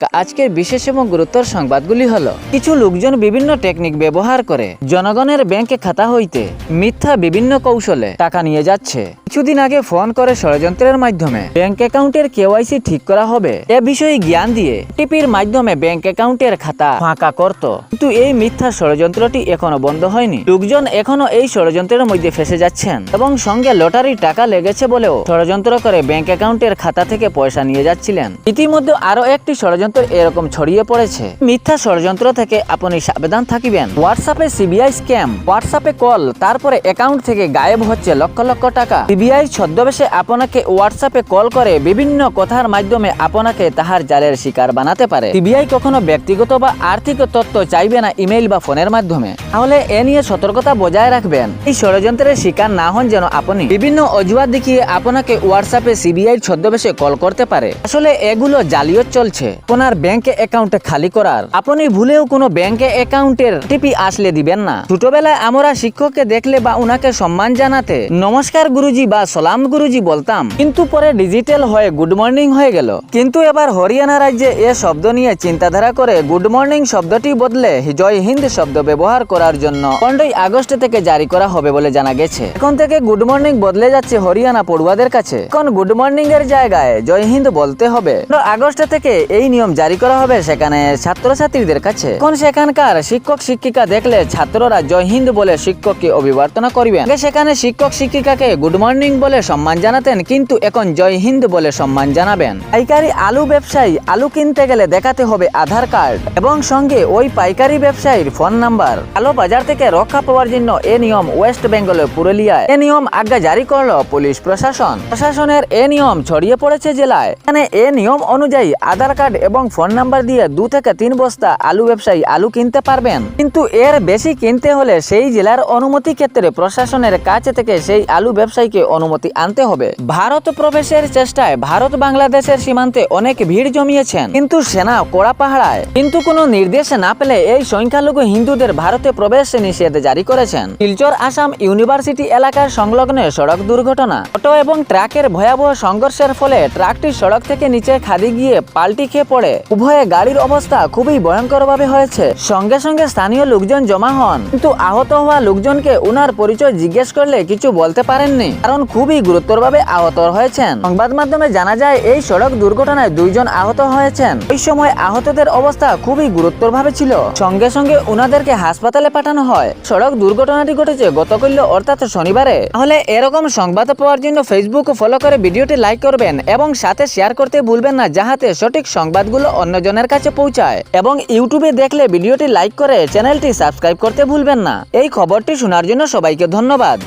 আজকের বিশেষ এবং গুরুত্বর সংবাদগুলি হলো, কিছু লোকজন বিভিন্ন টেকনিক ব্যবহার করে জনগণের ব্যাংকে খাতা হইতে মিথ্যা বিভিন্ন কৌশলে টাকা নিয়ে যাচ্ছে। কিছুদিন আগে ফোন করে ষড়যন্ত্রের মাধ্যমে ব্যাংক অ্যাকাউন্টের কেওয়াইসি ঠিক করা হবে, এ বিষয়ে জ্ঞান দিয়ে টিপির মাধ্যমে ব্যাংক অ্যাকাউন্টের খাতা ফাঁকা করত। কিন্তু এই মিথ্যা ষড়যন্ত্রটি এখনও বন্ধ হয়নি। লোকজন এখনও এই ষড়যন্ত্রের মধ্যে ফেসে যাচ্ছেন এবং সঙ্গে লটারি টাকা লেগেছে বলেও ষড়যন্ত্র করে ব্যাংক অ্যাকাউন্টের খাতা থেকে পয়সা নিয়ে যাচ্ছিলেন। ইতিমধ্যে আরও একটি ষড়যন্ত্র এরকম ছড়িয়ে পড়েছে। মিথ্যা ষড়যন্ত্র থেকে আপনি সাবধান থাকিবেন। হোয়াটসঅ্যাপে সিবিআই স্ক্যাম, হোয়াটসঅ্যাপে কল, তারপরে অ্যাকাউন্ট থেকে গায়েব হচ্ছে লক্ষ লক্ষ টাকা। সিবিআই ছদ্মবেশে আপনাকে হোয়াটসঅ্যাপে কল করে বিভিন্ন কথার মাধ্যমে আপনাকে তাহার জালের শিকার বানাতে পারে। সিবিআই কখনো ব্যক্তিগত বা আর্থিক তথ্য চাইবে না ইমেইল বা ফোনের মাধ্যমে। তাহলে এ নিয়ে সতর্কতা বজায় রাখবেন। এই ষড়যন্ত্রের শিকার না হন যেন আপনি। বিভিন্ন অজুহাত দেখিয়ে আপনাকে হোয়াটসঅ্যাপে সিবিআই ছদ্মবেশে কল করতে পারে। আসলে এগুলো জালিয়াত চলছে। আপনার ব্যাংক অ্যাকাউন্টে খালি করার। আপনি ভুলেও কোনো ব্যাংক অ্যাকাউন্টের টিপি আসলে দিবেন না। ছোটবেলায় আমরা শিক্ষককে দেখলে বা উনাকে সম্মান জানাতে। নমস্কার গুরুজি বা সালাম গুরুজি বলতাম, কিন্তু পরে ডিজিটাল হয়ে গুড মর্নিং হয়ে গেল। কিন্তু এবার হরিয়ানা রাজ্যে এ শব্দ নিয়ে চিন্তাধারা করে গুড মর্নিং শব্দটি বদলে জয় হিন্দ শব্দ ব্যবহার করার জন্য পনেরোই আগস্ট থেকে জারি করা হবে বলে জানা গেছে। এখন থেকে গুড মর্নিং বদলে যাচ্ছে হরিয়ানা পড়ুয়াদের কাছে। এখন গুড মর্নিং এর জায়গায় জয় হিন্দ বলতে হবে। আগস্ট থেকে এই নিয়ম জারি করা হবে সেখানে ছাত্রছাত্রীদের কাছে। এখন সেখানকার শিক্ষক শিক্ষিকা দেখলে ছাত্ররা জয় হিন্দ বলে শিক্ষককে অভিবর্তনা করিবেন সেখানে শিক্ষক শিক্ষিকাকে গুড মর্নিং বলে সম্মান জানাতেন, কিন্তু এখন জয় হিন্দ বলে সম্মান জানাবেন। পাইকারি আলু ব্যবসায়ী, আলু কিনতে গেলে দেখাতে হবে আধার কার্ড এবং সঙ্গে ওই পাইকারি ব্যবসায়ীর ফোন নাম্বার। আলো বাজার থেকে রক্ষা পাওয়ার জন্য এ নিয়ম ওয়েস্ট বেঙ্গলের পুরুলিয়ায়। এ নিয়ম আজ্ঞা জারি করল পুলিশ প্রশাসন। প্রশাসনের এ নিয়ম ছড়িয়ে পড়েছে জেলায়। এখানে এ নিয়ম অনুযায়ী আধার কার্ড এবং ফোন নাম্বার দিয়ে দু থেকে তিন বস্তা আলু ব্যবসায়ী আলু কিনতে পারবেন। কিন্তু এর বেশি কিনতে হলে সেই জেলার অনুমতি ক্ষেত্রে প্রশাসনের কাছে থেকে সেই আলু ব্যবসায়ীকে অনুমতি আনতে হবে। ভারত প্রবেশের চেষ্টায় ভারত বাংলাদেশের সীমান্তে অনেক ভিড় জমিয়েছেন। কিন্তু সেনা কড়া পাহাড়ায় কিন্তু কোনো নির্দেশ না পেলে এই সংখ্যালঘু হিন্দুদের ভারতে প্রবেশ নিষেধ জারি করেছেন। শিলচর আসাম ইউনিভার্সিটি এলাকার সংলগ্ন সড়ক দুর্ঘটনা। অটো এবং ট্রাকের ভয়াবহ সংঘর্ষের ফলে ট্রাকটি সড়ক থেকে নিচে খাদি গিয়ে পাল্টি খেয়ে পড়ে। উভয়ে গাড়ির অবস্থা খুবই ভয়ঙ্করভাবে হয়েছে। সঙ্গে সঙ্গে স্থানীয় লোকজন জমা হন। কিন্তু আহত হওয়া লোকজনকে উনার পরিচয় জিজ্ঞেস করলে কিছু বলতে পারেননি। কারণ খুবই গুরুতরভাবে আহত হয়েছেন। সংবাদ মাধ্যমে জানা যায়, এই সড়ক দুর্ঘটনায় দুইজন আহত হয়েছেন। ওই সময় আহতদের অবস্থা খুবই গুরুতরভাবে ছিল। সঙ্গে সঙ্গে উনাদেরকে হাসপাতালে পাঠানো হয়। সড়ক দুর্ঘটনাটি ঘটেছে গতকাল অর্থাৎ শনিবারে। তাহলে এরকম সংবাদ পাওয়ার জন্য ফেসবুক ফলো করে ভিডিওটি লাইক করবেন এবং সাথে শেয়ার করতে ভুলবেন না, যাহাতে সঠিক সংবাদগুলো অন্যজনের কাছে পৌঁছায়। এবং ইউটিউবে দেখলে ভিডিওটি লাইক করে চ্যানেলটি সাবস্ক্রাইব করতে ভুলবেন না। এই খবরটি শোনার জন্য সবাইকে ধন্যবাদ।